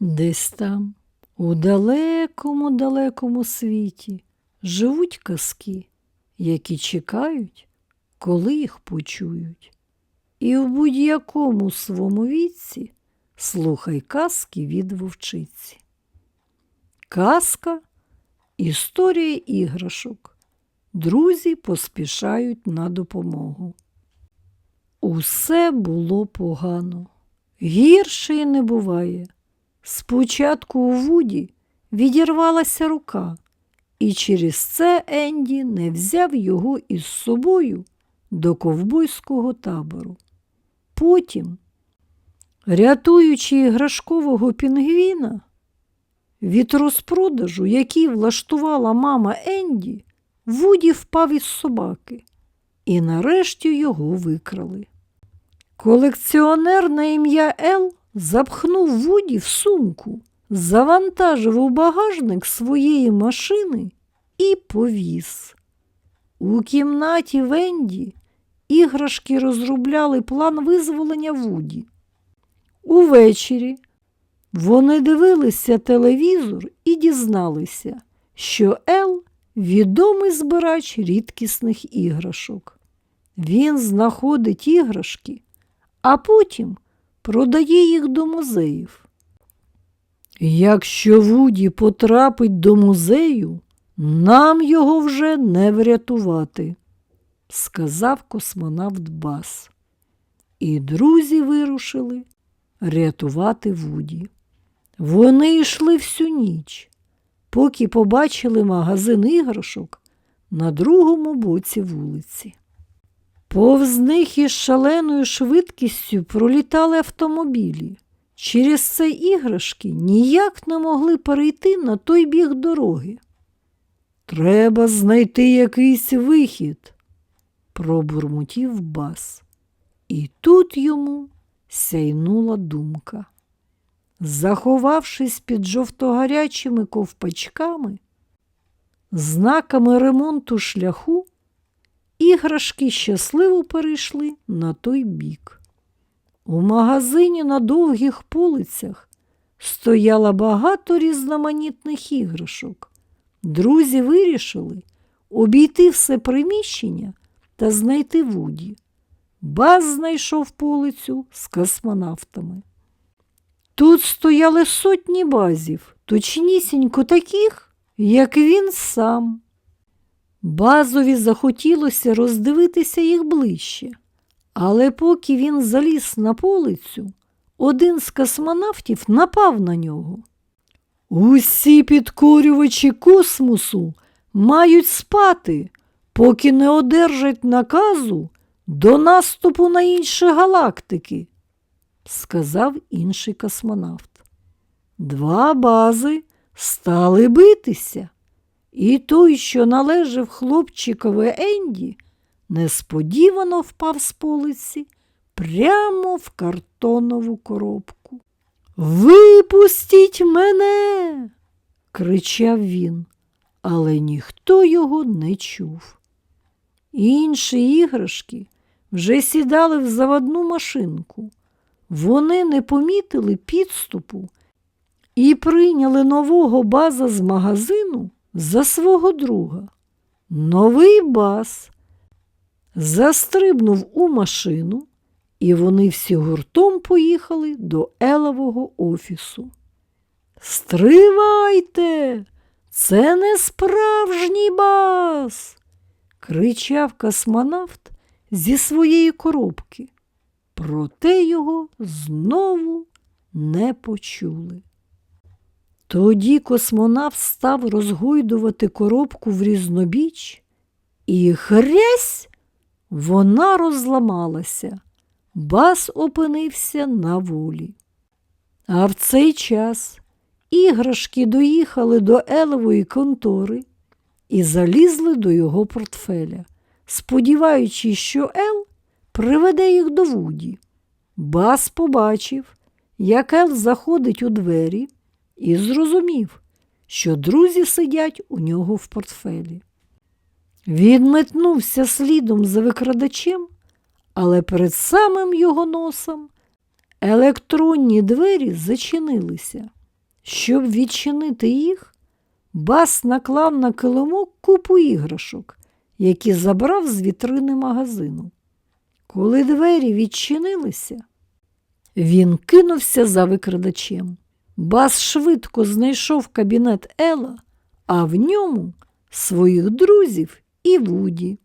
Десь там, у далекому далекому світі, живуть казки, які чекають, коли їх почують. І в будь-якому своєму віці слухай казки від вовчиці. Казка історія іграшок. Друзі поспішають на допомогу. Усе було погано. Гірше не буває. Спочатку у Вуді відірвалася рука, і через це Енді не взяв його із собою до ковбойського табору. Потім, рятуючи іграшкового пінгвіна, від розпродажу, який влаштувала мама Енді, Вуді впав із собаки, і нарешті його викрали. Колекціонер на ім'я Ел запхнув Вуді в сумку, завантажив у багажник своєї машини і повіз. У кімнаті Венді іграшки розробляли план визволення Вуді. Увечері вони дивилися телевізор і дізналися, що Ел відомий збирач рідкісних іграшок. Він знаходить іграшки, а потім продає їх до музеїв. Якщо Вуді потрапить до музею, нам його вже не врятувати, сказав космонавт Бас. І друзі вирушили рятувати Вуді. Вони йшли всю ніч, поки побачили магазин іграшок на другому боці вулиці. Повз них із шаленою швидкістю пролітали автомобілі. Через це іграшки ніяк не могли перейти на той біг дороги. Треба знайти якийсь вихід, пробурмотів бас. І тут йому сяйнула думка. Заховавшись під жовтогарячими ковпачками, знаками ремонту шляху, іграшки щасливо перейшли на той бік. У магазині на довгих полицях стояло багато різноманітних іграшок. Друзі вирішили обійти все приміщення та знайти Вуді. Баз знайшов полицю з космонавтами. Тут стояли сотні базів, точнісінько таких, як він сам. Базові захотілося роздивитися їх ближче, але поки він заліз на полицю, один з космонавтів напав на нього. Усі підкорювачі космосу мають спати, поки не одержать наказу до наступу на інші галактики, сказав інший космонавт. Два бази стали битися, і той, що належав хлопчикові Енді, несподівано впав з полиці прямо в картонову коробку. Випустіть мене, кричав він, але ніхто його не чув. Інші іграшки вже сідали в заводну машинку. Вони не помітили підступу і прийняли нового база з магазину за свого друга. Новий баз застрибнув у машину, і вони всі гуртом поїхали до Елового офісу. Стривайте, це не справжній бас, кричав космонавт зі своєї коробки. Проте його знову не почули. Тоді космонавт став розгойдувати коробку в різнобіч, і хрясь вона розламалася. Бас опинився на волі. А в цей час іграшки доїхали до Елової контори і залізли до його портфеля, сподіваючись, що Ел приведе їх до Вуді. Бас побачив, як Ел заходить у двері, і зрозумів, що друзі сидять у нього в портфелі. Він метнувся слідом за викрадачем, але перед самим його носом електронні двері зачинилися, Щоб відчинити їх, Бас наклав на килимок купу іграшок, які забрав з вітрини магазину. Коли двері відчинилися, він кинувся за викрадачем. Бас швидко знайшов кабінет Ела, а в ньому своїх друзів і Вуді.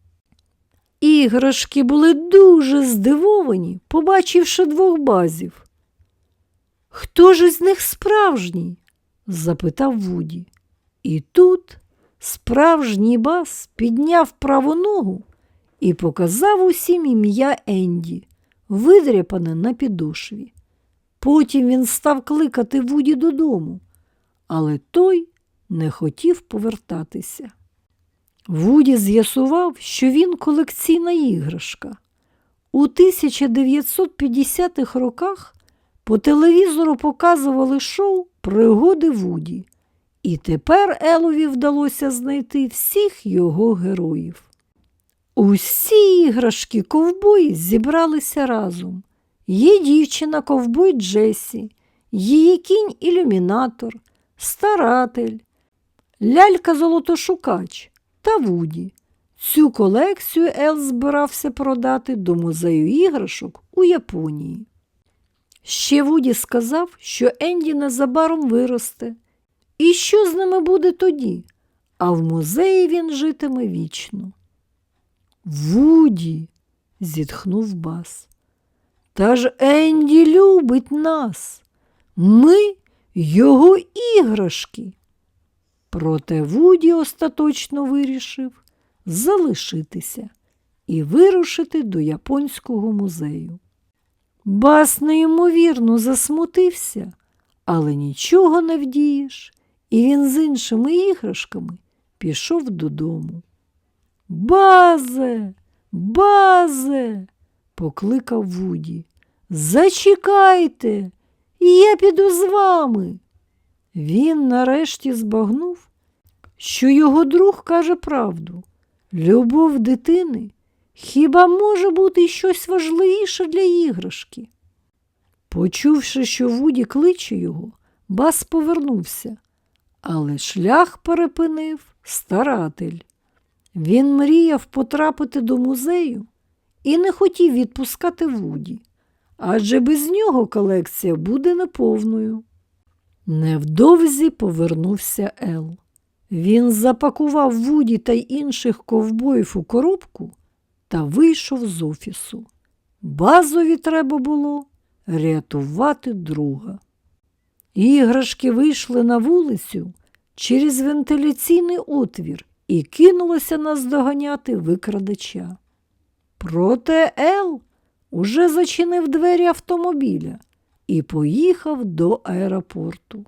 Іграшки були дуже здивовані, побачивши двох базів. Хто ж із них справжній? запитав Вуді. І тут справжній бас підняв праву ногу і показав усім ім'я Енді, видряпане на підошві. Потім він став кликати Вуді додому, але той не хотів повертатися. Вуді з'ясував, що він колекційна іграшка. У 1950-х роках по телевізору показували шоу Пригоди Вуді, і тепер Елові вдалося знайти всіх його героїв. Усі іграшки ковбої зібралися разом. Є дівчина ковбой Джесі, її кінь ілюмінатор, старатель, лялька золотошукач та Вуді. Цю колекцію Ел збирався продати до музею іграшок у Японії. Ще Вуді сказав, що Енді незабаром виросте. І що з ними буде тоді? А в музеї він житиме вічно. Вуді, зітхнув бас. Та ж Енді любить нас. Ми його іграшки. Проте Вуді остаточно вирішив залишитися і вирушити до японського музею. Бас неймовірно засмутився, але нічого не вдієш, і він з іншими іграшками пішов додому. Базе, базе, покликав Вуді. Зачекайте, я піду з вами. Він нарешті збагнув, що його друг каже правду. Любов дитини хіба може бути щось важливіше для іграшки? Почувши, що Вуді кличе його, бас повернувся, але шлях перепинив старатель. Він мріяв потрапити до музею і не хотів відпускати Вуді, адже без нього колекція буде неповною. Невдовзі повернувся Ел. Він запакував Вуді та інших ковбоїв у коробку та вийшов з офісу. Базові треба було рятувати друга. Іграшки вийшли на вулицю через вентиляційний отвір і кинулося наздоганяти викрадача. Проте Ел уже зачинив двері автомобіля і поїхав до аеропорту.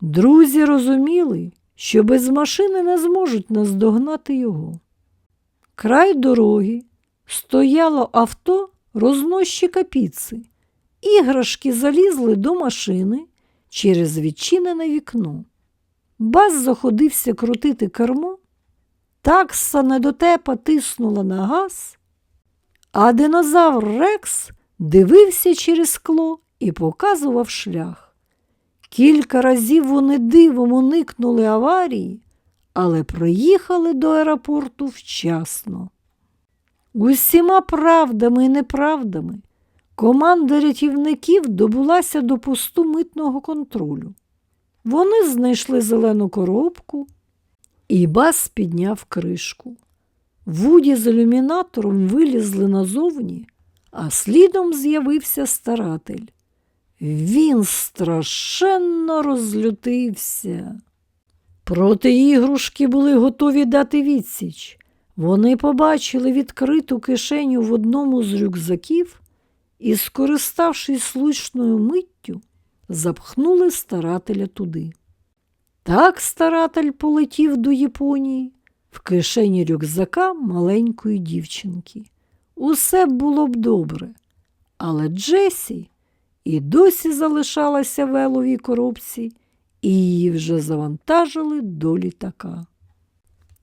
Друзі розуміли, що без машини не зможуть наздогнати його. Край дороги стояло авто рознощика піци. Іграшки залізли до машини через відчинене вікно. Бас заходився крутити кермо, такса недотепа тиснула на газ, а динозавр Рекс дивився через скло і показував шлях. Кілька разів вони дивом уникнули аварії, але приїхали до аеропорту вчасно. Усіма правдами і неправдами команда рятівників добулася до посту митного контролю. Вони знайшли зелену коробку, і бас підняв кришку. Вуді з ілюмінатором вилізли назовні, а слідом з'явився старатель. Він страшенно розлютився. Проти ігрушки були готові дати відсіч. Вони побачили відкриту кишеню в одному з рюкзаків і, скориставшись слушною миттю, запхнули старателя туди. Так старатель полетів до Японії в кишені рюкзака маленької дівчинки. Усе було б добре, але Джесі і досі залишалася в еловій коробці, і її вже завантажили до літака.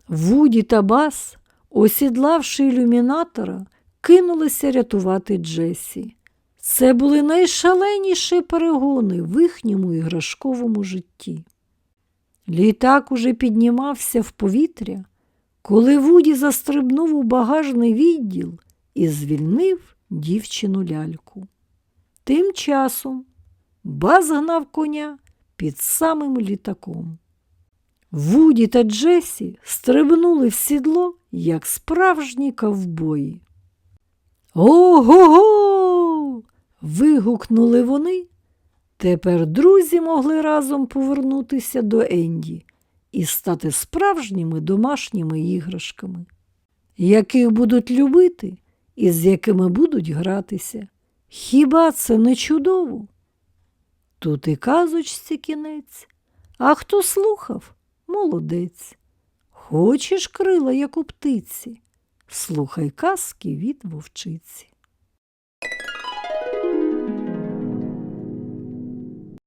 Вуді та Бас, осідлавши ілюмінатора, кинулися рятувати Джесі. Це були найшаленіші перегони в їхньому іграшковому житті. Літак уже піднімався в повітря, коли Вуді застрибнув у багажний відділ і звільнив дівчину ляльку. Тим часом Баз гнав коня під самим літаком. Вуді та Джесі стрибнули в сідло, як справжні ковбої. Ого-го! вигукнули вони. Тепер друзі могли разом повернутися до Енді і стати справжніми домашніми іграшками, яких будуть любити і з якими будуть гратися. Хіба це не чудово? Тут і казочці кінець, а хто слухав, молодець. Хочеш крила, як у птиці, слухай казки від вовчиці.